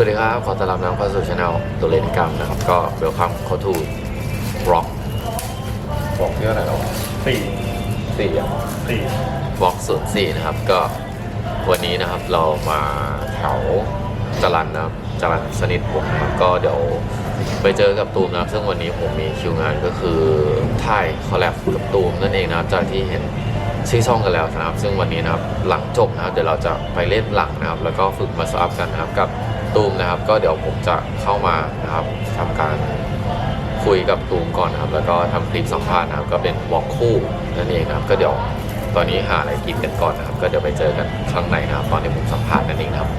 สวัสดีครับ ขอต้อนรับน้ำเข้าสู่ช anel ตัวเล่นกรรมนะครับ ก็เวลคัมเข้าทูร็อกร็อกเยอะอะไรแล้วสี่สี่อะสี่ร็อกศูนย์สี่นะครับ ก็วันนี้นะครับเรามาแถวจรันนะครับจรันสนิทผมนะครับก็เดี๋ยวไปเจอกับตูมนะครับซึ่งวันนี้ผมมีคิวงานก็คือถ่ายคอลแลบกับตูมนั่นเองนะครับจากที่เห็นชื่อช่องกันแล้วนะครับ ซึ่งวันนี้นะครับหลังจบนะครับเดี๋ยวเราจะไปเล่นหลังนะครับ แล้วก็ฝึกมาสอัพกันนะครับกับ ตูมนะครับ ก็เดี๋ยวผมจะเข้ามานะครับทำการคุยกับตูมก่อนนะครับ แล้วก็ทำคลิปสัมภาษณ์นะครับ ก็เป็นวอล์กคู่นั่นเองนะครับ ก็เดี๋ยวตอนนี้หาอะไรกินกันก่อนนะครับ ก็เดี๋ยวไปเจอกันข้างในนะครับ ตอนที่ผมสัมภาษณ์นั่นเองนะครับ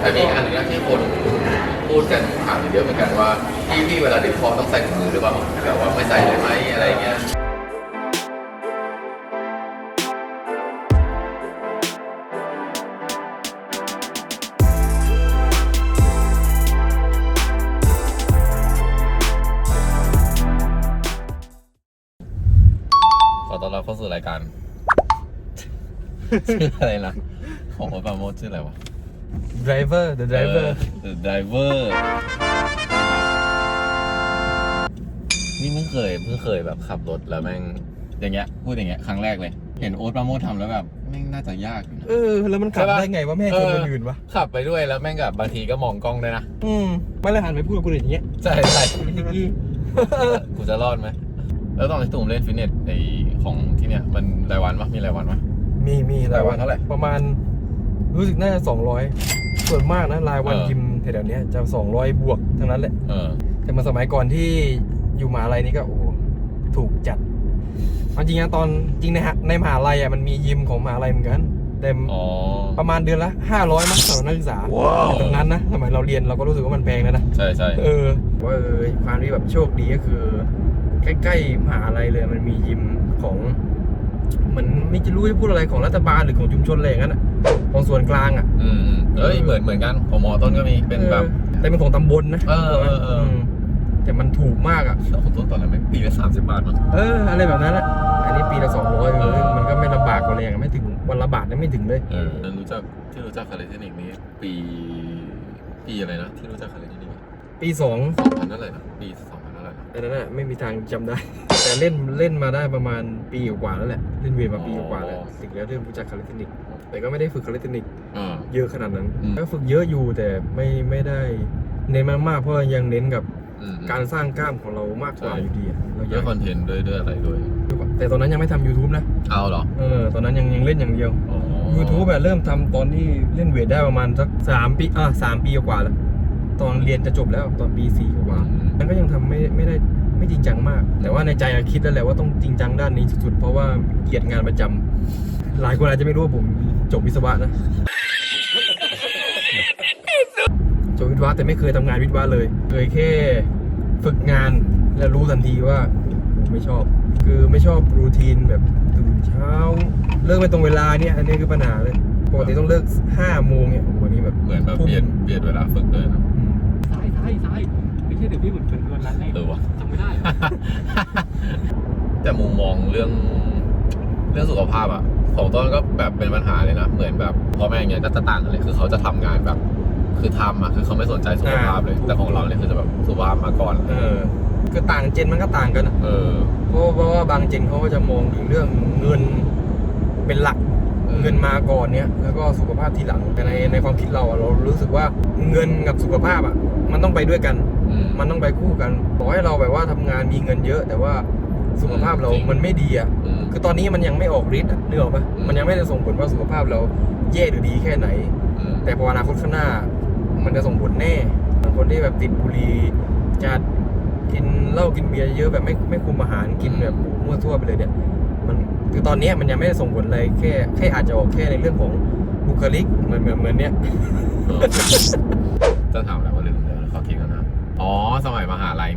แต่มีอันหนึงนะที่คนพูดกันถามเยอะเหมือนกันว่าพี่พี่เวลาดิฟคอต้องใส่ถุงมือหรือเปล่าแบบว่าไม่ใส่เลยไหมอะไรเงี้ยขอต้อนรับเข้าสู่รายการ ชื่ออะไรนะของโอ๊ตปราโมดชื่ออะไรวะ driver the driver เออ The Driver นี่เพิ่งเคยเพิ่งเคยแบบขับรถแล้วแม่งอย่างเงี้ยพูดอย่างเงี้ยครั้งแรกเลย เห็นโอ๊ตปราโมททำแล้วแบบแม่งน่าจะยากอยู่นะ เออ แล้วมันขับใช่ปะได้ไงวะแม่ให้คนคนอื่นวะขับไปด้วยแล้วแม่งกับบางทีก็มองกล้องด้วยนะ อืมไม่เลยหันไปพูดกับคนอื่นอย่างเงี้ยใช่ใช่กูจะรอดไหม แล้วตอนที่ตูมเล่นฟิตเนสไอของที่เนี้ยมันรายวันปะมีรายวันปะ มีมีรายวันเท่าไหร่ ประมาณ รู้สึกน่าจะสองร้อยส่วนมากนะรายวันเออยิมแถวๆเนี้ยจะสองร้อยบวกทั้งนั้นแหละเออแต่มาสมัยก่อนที่อยู่มหาลัยนี่ก็โอ้โหถูกจัดเอาจริงนะตอนจริงในฮะในมหาลัยอะมันมียิมของมหาลัยเหมือนกันแต่อ๋อประมาณเดือนละห้าร้อยมั้งสำหรับนักศึกษาตรงนั้นนะสมัยเราเรียนเราก็รู้สึกว่ามันแพงแล้วนะใช่ใช่เออว่าเออความที่แบบโชคดีก็คือ ใกล้ๆมหาลัยเลยมันมียิม ของเหมือนไม่รู้จะพูดอะไรของรัฐบาลหรือของชุมชนอะไรอย่างนั้นอะของส่วนกลางอะ อืมอืมเอ้ยเหมือนเหมือนกันของหมอต้นก็มีเป็นแบบออแต่เป็นของตำบลนะเออเออเออมแต่มันถูกมากอะของต้นตอนนั้นแม่งปีละสามสิบบาทมั้งเอออะไรแบบนั้นอะอันนี้ปีละสองร้อยเออมันก็ไม่ลำบากกว่าอะไรอย่างนั้นไม่ถึงวันละบาทเนี่ยไม่ถึงเลยเออรู้จักที่รู้จักคาเลเทคนิคนี้ปีปีอะไรนะที่รู้จักคาเลเทคนิคปีสองสองพันเท่าไหร่นะปีสอง อันนั้นอะไม่มีทางจำได้ แต่เล่นเล่นมาได้ประมาณปีกว่าแล้วแหละ เล่นเวทมาปีกว่าแล้ว ถึงแล้วเริ่มรู้จักคาลิเทคนิคแต่ก็ไม่ได้ฝึกคาลิเทคนิคเออเยอะขนาดนั้น อืม ก็ฝึกเยอะอยู่แต่ไม่ไม่ได้เน้นมากๆเพราะยังเน้นกับอืม การสร้างกล้ามของเรามากกว่าใช่ อยู่ดีอะเราอด้ยาวกยคอนเทนต์ด้วยด้วยอะไรด้วย แต่ตอนนั้นยังไม่ทำ YouTube นะ เอาเหรอเออ ตอนนั้นยังยังเล่นอย่างเดียว อ๋อ YouTube แบบเริ่มทำตอนที่เล่นเวทได้ประมาณสักสามปีอะสามปีกว่าแล้ว ตอนเรียนจะจบแล้วตอนปีสี่กว่าอืมแล้วก็ยังทำไม่ไม่ได้ไม่จริงจังมาก แต่ว่าในใจอะคิดแล้วแหละว่าต้องจริงจังด้านนี้สุดๆ เพราะว่าเกลียดงานประจำหลายคนอาจจะไม่รู้ว่าผมจบวิศวะนะจบวิศวะแต่ไม่เคยทำงานวิศวะเลย เคยแค่ฝึกงานแล้วรู้ทันทีว่าผมไม่ชอบ คือไม่ชอบรูทีนแบบตื่นเช้า เลิกไม่ตรงเวลาเนี่ย อันนี้คือปัญหาเลยปกติต้องเลิกห้าโมงเนี่ยโอ้โหอันนี้แบบเหมือนแบบทุ่มเปลี่ยนเปลี่ยนเวลาฝึกเลยนะอืมซ้ายซ้ายซ้ายไม่ใช่เดี๋ยวพี่เหมือนเป็นวันนั้นเลยเออวะ จำไม่ได้เหรอแต่มุมมองเรื่องเรื่องสุขภาพอะของต้นก็แบบเป็นปัญหาเลยนะ เหมือนแบบพ่อแม่อย่างเงี้ยก็จะต่างกันเลย คือเขาจะทำงานแบบ คือทำอะคือเขาไม่สนใจสุขภาพเลย แต่ของเราเนี่ยคือจะแบบสุขภาพมาก่อน เออคือต่างเจนมันก็ต่างกันอะเออเพราะเพราะว่าบางเจนเขาก็จะมองถึงเรื่องเงินเป็นหลักเออเงินมาก่อนเนี้ยแล้วก็สุขภาพทีหลังแต่ในในความคิดเราอะเรารู้สึกว่าเงินกับสุขภาพอะ มันต้องไปด้วยกันอืมมันต้องไปคู่กันต่อให้เราแบบว่าทำงานมีเงินเยอะ แต่ว่าสุขภาพเราจริงมันไม่ดีอะอืมคือตอนนี้มันยังไม่ออกฤทธิ์อะนึกออกปะอืมมันยังไม่ได้ส่งผลว่าสุขภาพเราแย่หรือดีแค่ไหนอืมแต่พออนาคตข้างหน้า มันจะส่งผลแน่บางคนที่แบบติดบุหรี่จะกินเหล้ากินเบียร์เยอะแบบไม่ไม่คุมอาหารกินแบบโอ้โหมั่วทั่วไปเลยเนี่ยมันคือตอนเนี้ยมันยังไม่ได้ส่งผลอะไรแค่แค่อาจจะออกแค่ในเรื่องของบุคลิกเหมือนเหมือนเหมือนเนี้ย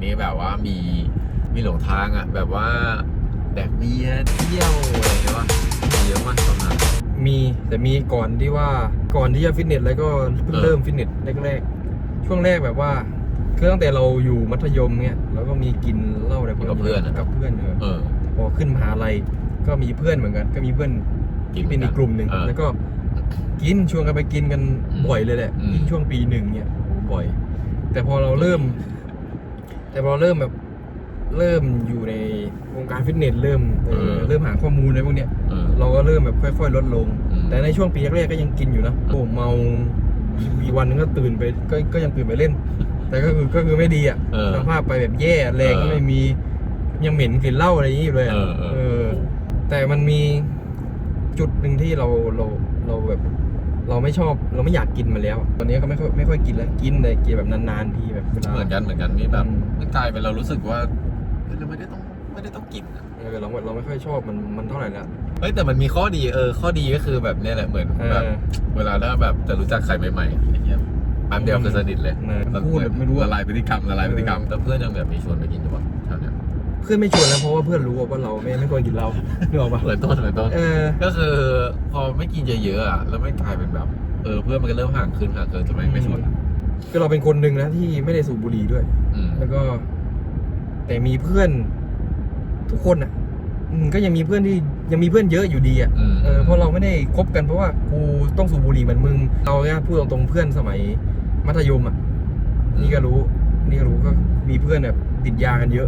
นี่แบบว่ามีมีหลงทางอะ แบบว่าแดกเบียร์เที่ยวอะไรอย่างเงี้ยวะมีเยอะมากตอนนั้นมีแต่มีก่อนที่ว่าก่อนที่จะฟิตเนสแล้วก็เพิ่งเออเริ่มฟิตเนสแรกๆช่วงแรกแบบว่าคือตั้งแต่เราอยู่มัธยมเนี่ยเราก็มีกินเหล้าอะไรพวกกับเพื่อนอะกับเพื่อนเออเออพอขึ้นมหาลัยก็มีเพื่อนเหมือนกัน ก็มีเพื่อนกินเป็นอีกกลุ่มหนึ่งเออแล้วก็กินชวนกันไปกินกันอืมบ่อยเลยแหละอืมยิ่งช่วงปีหนึ่งเนี่ยโอ้โหบ่อย แต่พอเราเริ่ม แต่พอเริ่มแบบเริ่มอยู่ในวงการฟิตเนสเริ่มเออเริ่มหาข้อมูลอะไรพวกเนี้ยเออ เราก็เริ่มแบบค่อยๆ ลดลง อืม แต่ในช่วงปีแรกๆก็ยังกินอยู่นะโอ้เมามีวันนึงก็ตื่นไปก็ก็ยังตื่นไปเล่น แต่ก็คือก็คือไม่ดีอะเออสภาพไปแบบแย่แรงก็เออไม่มียังเหม็นกลิ่นเหล้าอะไรอย่างนี้อยู่เลยอะเออเออ แต่มันมีจุดหนึ่งที่เราเราเราแบบ เราไม่ชอบเราไม่อยากกินมาแล้ว ตอนนี้ก็ไม่ค่อยไม่ค่อยกินแล้วกินแต่กินแบบนานๆทีแบบเวลา เหมือนกันเหมือนกันมีแบบอืม มันกลายเป็นเรารู้สึกว่าเฮ้ยเราไม่ได้ต้องไม่ได้ต้องกินอะเออเราเราไม่ค่อยชอบมันมันเท่าไหร่แล้วเฮ้ยแต่มันมีข้อดีเออข้อดีก็คือแบบเนี้ยแหละเหมือนเออแบบเวลาถ้าแบบจะรู้จักใครใหม่ๆอย่างเงี้ยแป๊บเดียวคือสนิทเลยเออพูดแบบไม่รู้อะ ละลายพฤติกรรมละลายพฤติกรรมแต่เพื่อนยังแบบมีชวนไปกินอยู่ปะแถว เนี้ยเพื่อนไม่ชวนแล้วเพราะว่าเพื่อนรู้ว่าเราไม่ไม่ควรกินเหล้านึกออกปะเหมือนต้นเหมือนต้น เออ ก็คือพอไม่กินเยอะๆอะแล้วไม่กลายเป็นแบบเออเพื่อนมันก็เริ่มห่างขึ้นห่างขึ้นทำไมไม่ชวนอะคือเราเป็นคนหนึ่งนะที่ไม่ได้สูบบุหรี่ด้วย อืมแล้วก็ แต่มีเพื่อน ทุกคนอะ อืมก็ยังมีเพื่อนที่ยังมีเพื่อนเยอะอยู่ดีอะอืมเออเพราะเราไม่ได้คบกันเพราะว่ากูต้องสูบบุหรี่เหมือนมึงเราเนี่ยพูดตรงๆเพื่อนสมัยมัธยมอะนี่ก็รู้ นี่ก็รู้ก็มีเพื่อนแบบติดยากันเยอะ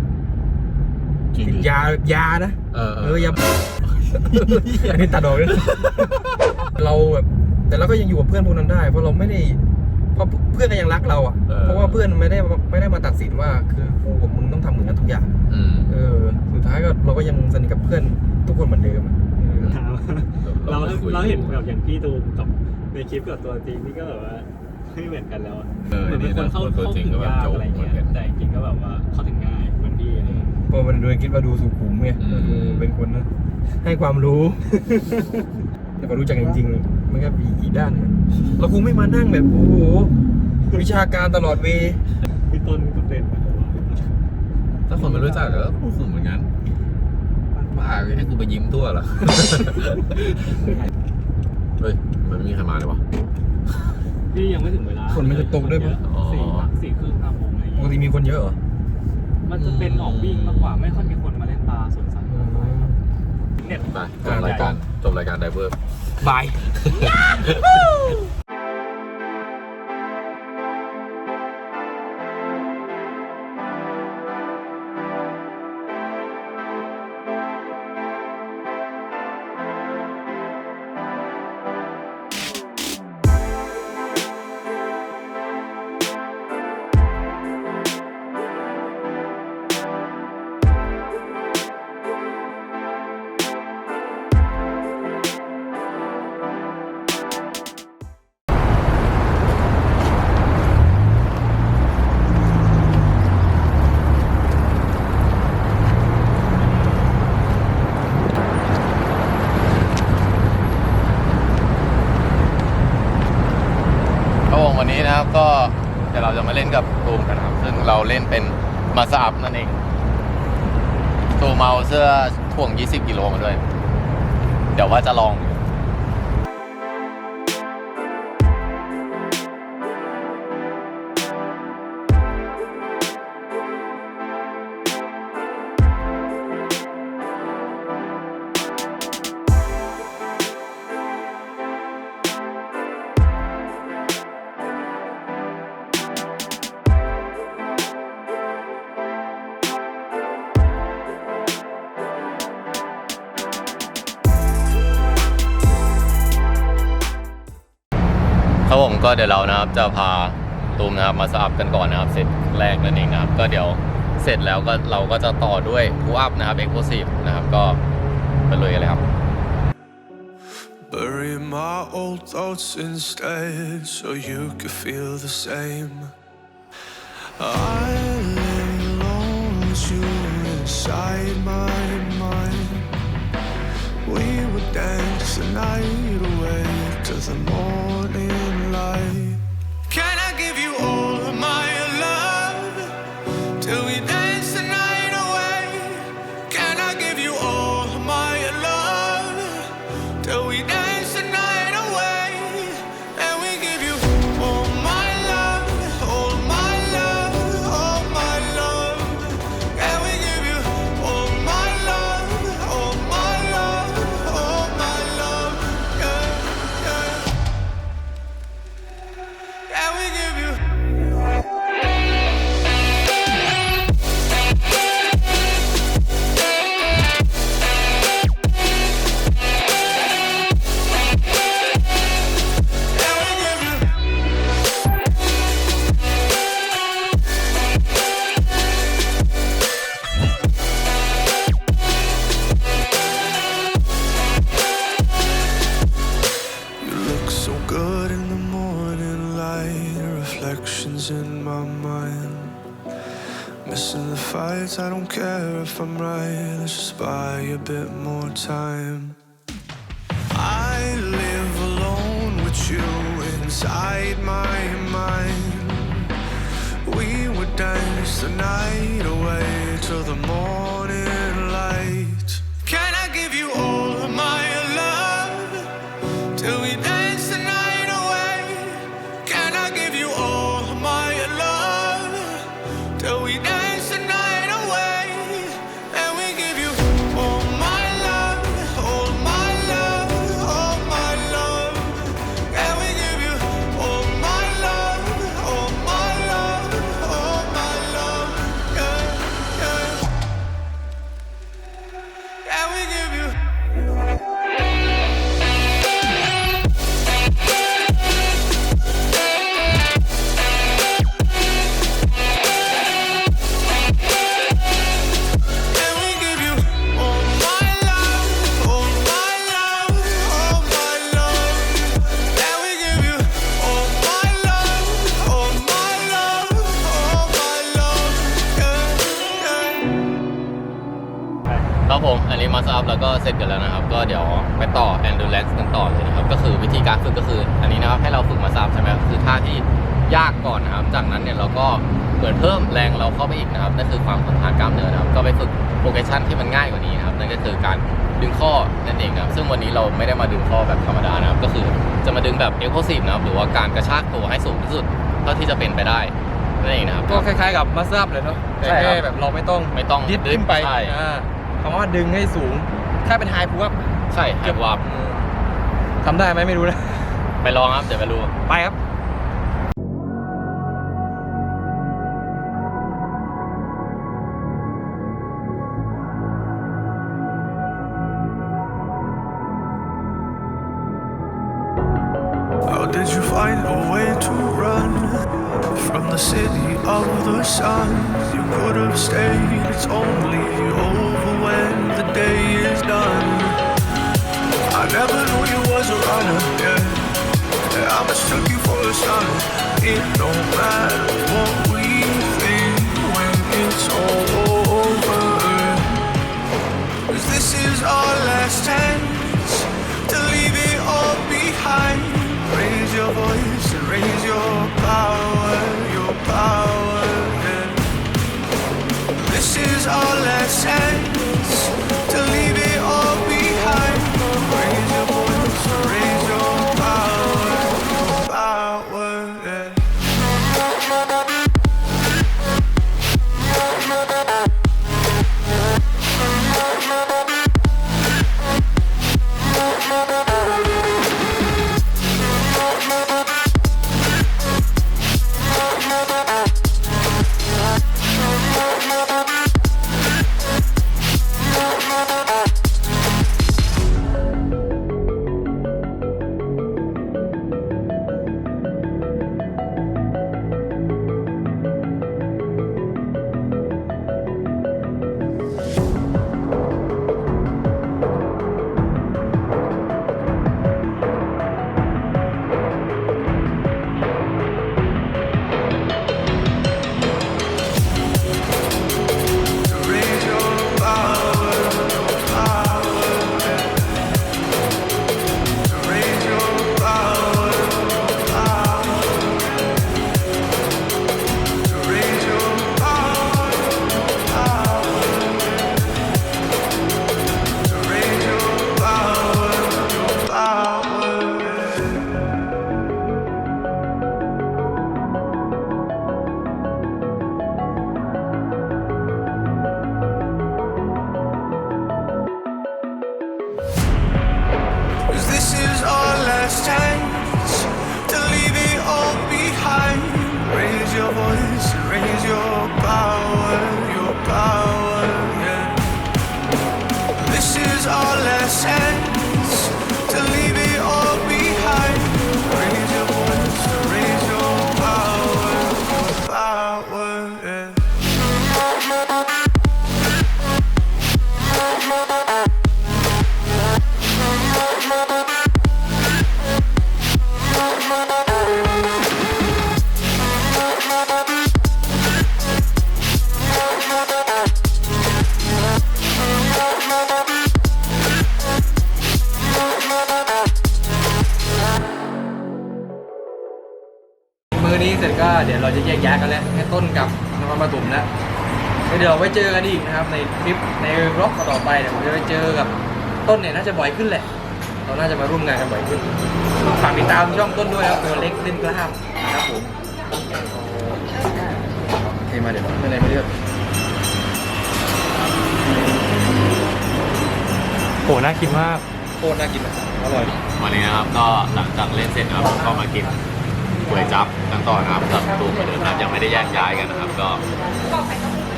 จริงติดดิยายานะ เออเออยาอันนี้ตัดออกเลยเราแบบแต่เราก็ยังอยู่กับเพื่อนพวกนั้นได้ เพราะเราไม่ได้เพราะเพื่อนก็ยังรักเราอะเพราะว่าเพื่อนไม่ได้ไม่ได้มาตัดสินว่าคือกูกับมึงต้องทำเหมือนกันทุกอย่าง อืมเออ สุดท้ายก็เราก็ยังสนิทกับเพื่อนทุกคนเหมือนเดิมอะเออถามเราไม่คุยเราเห็นแบบอย่างพี่ตูมกับในคลิปกับตัวจริงนี่ก็แบบว่าไม่เหมือนกันแล้วอะเออเหมือนเป็นนี่คนนะเข้าคนตัวเข้าจริงถึงก็แบบยากโจ๊กอะไรเหมือนเงี้ยกันแต่จริงๆก็แบบว่าเข้าถึงง่าย เงี้ยเพราะมันดูคิดว่าดูสุขุมไงอืม ดูเป็นคนนะให้ความรู้ แต่พอรู้จักจริงๆมันก็มีอีกด้านหนึ่งเราคงไม่มานั่งแบบโอ้โหวิชาการตลอดเวย์พี่ต้นก็เป็นแบบว่าถ้าคนไม่รู้จักก็พูดเหมือนกันบ้าให้กูไปยิ้มทั่วเหรอ เฮ้ยมันไม่มีใครมาเลยวะ พี่ยังไม่ถึงเวลาฝนมันจะตกด้วยปะอ๋อสี่สี่ครึ่งห้าโมงอะไรปกเงี้ยติมีคนเยอะเหรอ มันจะเป็นออกวิ่งมากกว่า ไม่ค่อยมีคนมาเล่นบาร์สวนสัตว์เนี่ยไปจบรายการจบรายการไดเวอร์ บาย ครับผมวันนี้นะครับ ก็เดี๋ยวเราจะมาเล่นกับตูมกันนะครับ ซึ่งเราเล่นเป็นมาสอัพนั่นเองตูมเอาเสื้อถ่วง 20 กิโลมาด้วย เดี๋ยวว่าจะลอง ก็เดี๋ยวเรานะครับจะพาตูมนะครับมาสอัพกันก่อนนะครับเซตแรกนั่นเองนะครับ ก็เดี๋ยวเสร็จแล้วก็เราก็จะต่อด้วยพูอัพนะครับเอ็กซ์โพซีฟนะครับก็ไปเลยกันเลยครับ Bury my old thoughts instead so you could feel the same. I lay alone with you inside my mind. We would dance the night away to the morning Can I give you in my mind. Missing the fights, I don't care if I'm right, let's just buy a bit more time. I live alone with you inside my mind. We would dance the night away till the morning เสร็จกันแล้วนะครับ ก็เดี๋ยวไปต่อ endurance กันต่อเลยนะครับ ก็คือวิธีการฝึกก็คือ อันนี้นะครับให้เราฝึกมาสอัพใช่ไหมคือท่าที่ยากก่อนนะครับ จากนั้นเนี่ยเราก็เหมือนเพิ่มแรงเราเข้าไปอีกนะครับนั่นคือความทนทานกล้ามเนื้อนะครับ ก็ไปฝึกโปรเกชันที่มันง่ายกว่านี้นะครับนั่นก็คือการดึงข้อนั่นเองนะครับ ซึ่งวันนี้เราไม่ได้มาดึงข้อแบบธรรมดานะครับ ก็คือจะมาดึงแบบ explosive นะครับหรือว่าการกระชากตัวให้สูงที่สุดเท่าที่จะเป็นไปได้นั่นเองนะครับ ก็คล้ายๆกับมาสซับเลยเนาะแต่ใช่ครับแค่แบบเราไม่ต้องไม่ต้องดิฟดิฟขึ้นไปใช่อ่าคำว่าดึงให้สูง ถ้าเป็นไฮพูอัพใช่เก็บวับทำได้ไหมไม่รู้นะ ไปลองครับ เดี๋ยวไปดูไปครับ the day is done. I never knew you was a runner, yeah. yeah I mistook you for a son. It don't matter what we think when it's all over. Cause this is our last chance to leave it all behind. Raise your voice and raise your แยกย้ายกันแล้วให้ต้นกับนครปฐมแล้วแล้วเดี๋ยวเราไว้เจอกันอีกนะครับ ในคลิปในบล็อกต่อไปเดี๋ยวผมจะไปเจอกับต้นเนี่ยน่าจะบ่อยขึ้นแหละ เราน่าจะมาร่วมงานกันบ่อยขึ้นฝากติดตามช่องต้นด้วยครับตัวเล็กเล่นกล้ามนะครับผมโอเคมาเดี๋ยวไม่อะไรไม่เลือกโหน่ากินมากโคตรน่ากินเลยอร่อย วันนี้นะครับก็หลังจากเล่นเสร็จนะครับก็มากิน ก๋วยจั๊บกันต่อนะครับกับตูมเหมือนเดิมนะครับยังไม่ได้แยกย้ายกันนะครับ ก็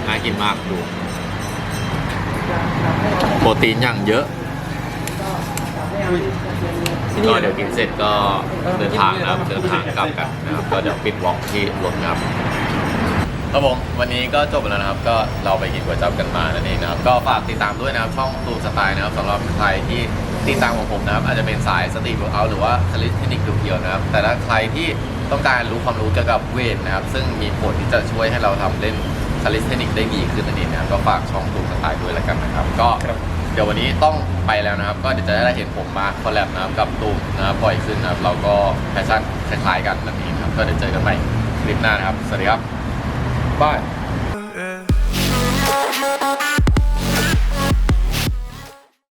น่ากินมากดูโปรตีนอย่างเยอะก็เดี๋ยวกินเสร็จก็เดินทางนะครับเดินทางกลับกันนะครับ ก็เดี๋ยวปิดวอล์กที่รถนะครับครับผมวันนี้ก็จบแล้วนะครับ ก็เราไปกินก๋วยจั๊บกันมานั่นเองนะครับ ก็ฝากติดตามด้วยนะครับช่องตูมสไตล์นะครับสำหรับใครที่ติดตามของผมนะครับ อาจจะเป็นสายสตรีทเวิร์กเอาหรือว่าคลิสเทคนิคเพียวนะครับ แต่ถ้าใครที่ ต้องการรู้ความรู้เกี่ยวกับเวทนะครับ ซึ่งมีผลที่จะช่วยให้เราทำเล่นคลิสเทคนิคได้ดีขึ้นนั่นเองนะครับก็ฝากช่องตูมสไตล์ด้วยแล้วกันนะครับ ก็เดี๋ยววันนี้ต้องไปแล้วนะครับ ก็เดี๋ยวจะได้เห็นผมมาคอลแลบนะครับกับตูมนะครับบ่อยขึ้นนะครับ เราก็แฟชั่นคล้ายๆกันแบบนี้ครับ ก็เดี๋ยวเจอกันใหม่คลิปหน้านะครับ สวัสดีครับบาย Yeah.